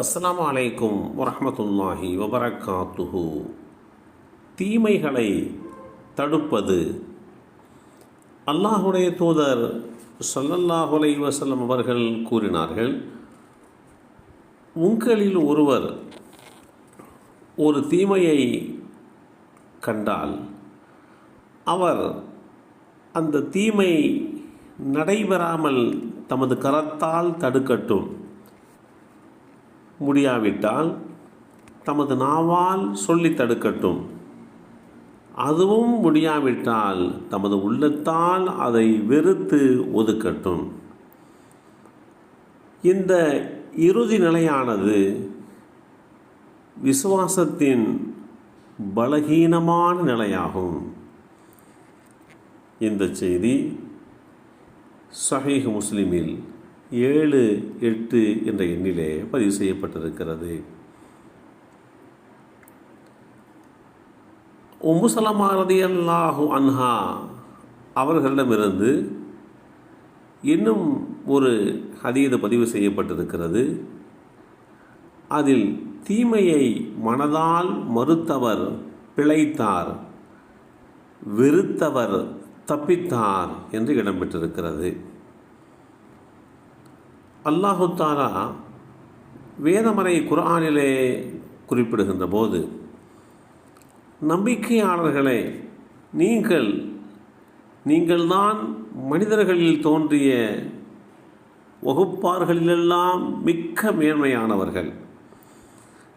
அஸ்லாம் அலைக்கும் வரமத்துல்லாஹி வபரகாத்துஹு தீமைகளை தடுப்பது. அல்லாஹுடைய தூதர் சல்லல்லாஹுலை வசலம் அவர்கள் கூறினார்கள் உங்களில் ஒருவர் ஒரு தீமையை கண்டால் அவர் அந்த தீமை நடைபெறாமல் தமது கரத்தால் தடுக்கட்டும். முடியாவிட்டால் தமது நாவால் சொல்லி தடுக்கட்டும். அதுவும் முடியாவிட்டால் தமது உள்ளத்தால் அதை வெறுத்து ஒதுக்கட்டும். இந்த இறுதி நிலையானது விசுவாசத்தின் பலகீனமான நிலையாகும். இந்த செய்தி சஹீஹ் முஸ்லிமில் ஏழு எட்டு என்ற எண்ணிலே பதிவு செய்யப்பட்டிருக்கிறது. உம்மு ரதியல்லாஹு அன்ஹா அவர்களிடமிருந்து இன்னும் ஒரு ஹதீது பதிவு செய்யப்பட்டிருக்கிறது. அதில் தீமையை மனதால் மறுத்தவர் பிழைத்தார் வெறுத்தவர் தப்பித்தார் என்று இடம்பெற்றிருக்கிறது. அல்லாஹு தாலா வேதமறை குரானிலே குறிப்பிடுகின்ற போது நம்பிக்கையாளர்களே நீங்கள் நீங்கள்தான் மனிதர்களில் தோன்றிய வகுப்பார்களிலெல்லாம் மிக்க மேன்மையானவர்கள்.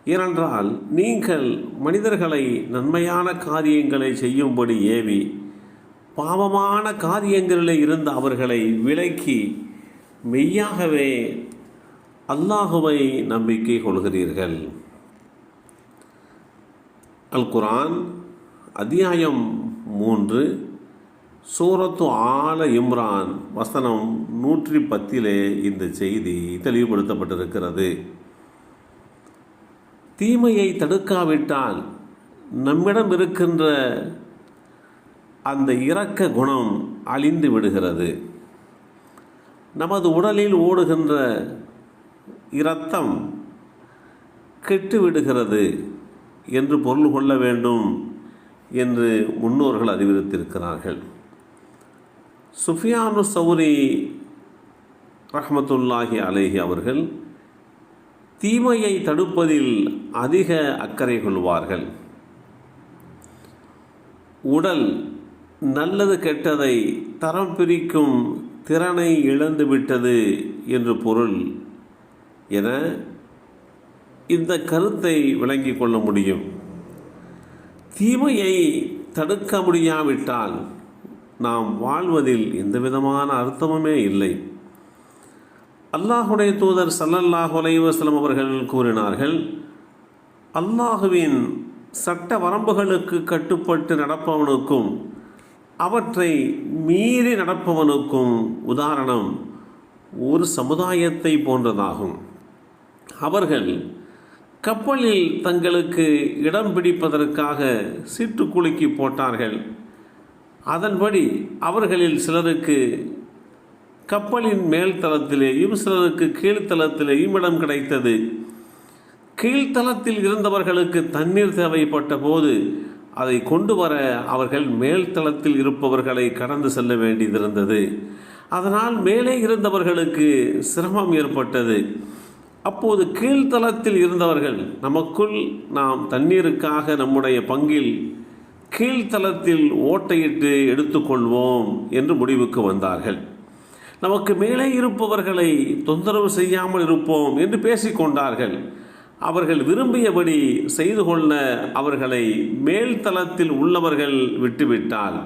ஏனென்றால் நீங்கள் மனிதர்களை நன்மையான காரியங்களை செய்யும்படி ஏவி பாவமான காரியங்களில் இருந்த அவர்களை விலக்கி மெய்யாகவே அல்லாஹுவை நம்பிக்கை கொள்கிறீர்கள். அல் குரான் அத்தியாயம் மூன்று சூரத்து ஆல இம்ரான் வசனம் நூற்றி பத்திலே இந்த செய்தி தெளிவுபடுத்தப்பட்டிருக்கிறது. தீமையை தடுக்காவிட்டால் நம்மிடம் இருக்கின்ற அந்த இரக்க குணம் அழிந்து விடுகிறது. நமது உடலில் ஓடுகின்ற இரத்தம் கெட்டு விடுகிறது என்று பொருள் கொள்ள வேண்டும் என்று முன்னோர்கள் அறிவித்திருக்கிறார்கள் சுஃபியானு சௌரி ரஹமத்துல்லாஹி அலேஹி அவர்கள் தீமையை தடுப்பதில் அதிக அக்கறை கொள்வார்கள். உடல் நல்லது கெட்டதை தரம் பிரிக்கும் திறனை இழந்துவிட்டது என்று பொருள் என இந்த கருத்தை விளங்கிக் கொள்ள முடியும். தீமையை தடுக்க முடியாவிட்டால் நாம் வாழ்வதில் எந்த விதமான அர்த்தமுமே இல்லை. அல்லாஹுடைய தூதர் சல்லல்லாஹு அலைவாஸ்லம் அவர்கள் கூறினார்கள் அல்லாஹுவின் சட்ட வரம்புகளுக்கு கட்டுப்பட்டு நடப்பவனுக்கும் அவற்றை மீறி நடப்பவனுக்கும் உதாரணம் ஒரு சமுதாயத்தை போன்றதாகும். அவர்கள் கப்பலில் தங்களுக்கு இடம் பிடிப்பதற்காக சீட்டுக்குலுக்கி போட்டார்கள். அதன்படி அவர்களில் சிலருக்கு கப்பலின் மேல் தளத்திலேயும் சிலருக்கு கீழ்த்தளத்திலேயும் இடம் கிடைத்தது. கீழ்த்தளத்தில் இருந்தவர்களுக்கு தண்ணீர் தேவைப்பட்ட போது அதை கொண்டு வர அவர்கள் மேல்தளத்தில் இருப்பவர்களை கடந்து செல்ல வேண்டியதிருந்தது அதனால் மேலே இருந்தவர்களுக்கு சிரமம் ஏற்பட்டது. அப்போது கீழ்த்தளத்தில் இருந்தவர்கள் நமக்குள் நாம் தண்ணீருக்காக நம்முடைய பங்கில் கீழ்த்தளத்தில் ஓட்டையிட்டு எடுத்துக்கொள்வோம் என்று முடிவுக்கு வந்தார்கள். நமக்கு மேலே இருப்பவர்களை தொந்தரவு செய்யாமல் இருப்போம் என்று பேசிக்கொண்டார்கள் அவர்கள் விரும்பியபடி செய்து கொள்ள அவர்களை மேல்தளத்தில் உள்ளவர்கள் விட்டுவிட்டால்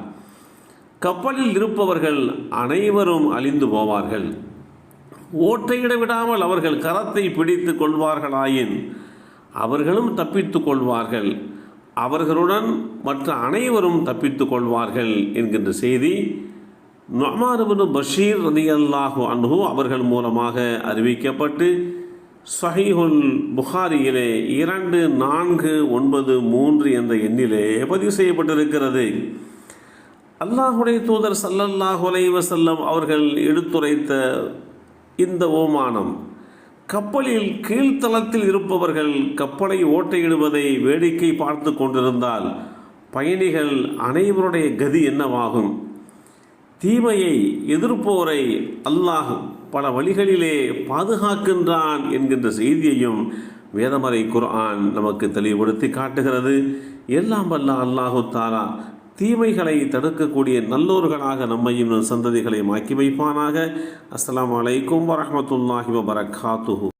கப்பலில் இருப்பவர்கள் அனைவரும் அழிந்து போவார்கள். ஓட்டையிட விடாமல் அவர்கள் கரத்தை பிடித்து கொள்வார்களாயின் அவர்களும் தப்பித்து கொள்வார்கள். அவர்களுடன் மற்ற அனைவரும் தப்பித்து கொள்வார்கள் என்கின்ற செய்தி நொமாருபின் பஷீர் ரதியல்லாஹு அன்ஹு அவர்கள் மூலமாக அறிவிக்கப்பட்டு சஹீஹுல் புகாரியிலே இரண்டு நான்கு ஒன்பது மூன்று என்ற எண்ணிலே பதிவு செய்யப்பட்டிருக்கிறது. அல்லாஹுடைய தூதர் சல்லல்லாஹு வசல்லம் அவர்கள் எடுத்துரைத்த இந்த ஓமானம் கப்பலில் கீழ்த்தளத்தில் இருப்பவர்கள் கப்பலை ஓட்டையிடுவதை வேடிக்கை பார்த்து கொண்டிருந்தால் பயணிகள் அனைவருடைய கதி என்னவாகும்? தீமையை எதிர்ப்போரை அல்லாஹ் பல வழிகளிலே பாதுகாக்கின்றான் என்கின்ற செய்தியையும் வேதமறை குர்ஆன் நமக்கு தெளிவுபடுத்தி காட்டுகிறது. எல்லாம் வல்ல அல்லாஹு தாலா தீமைகளை தடுக்கக்கூடிய நல்லோர்களாக நம்மையும் சந்ததிகளை சந்ததிகளையும் ஆக்கி வைப்பானாக. அஸ்லாம் அலைக்கும் வரமத்துல்லாஹி வபரகாத்துஹு.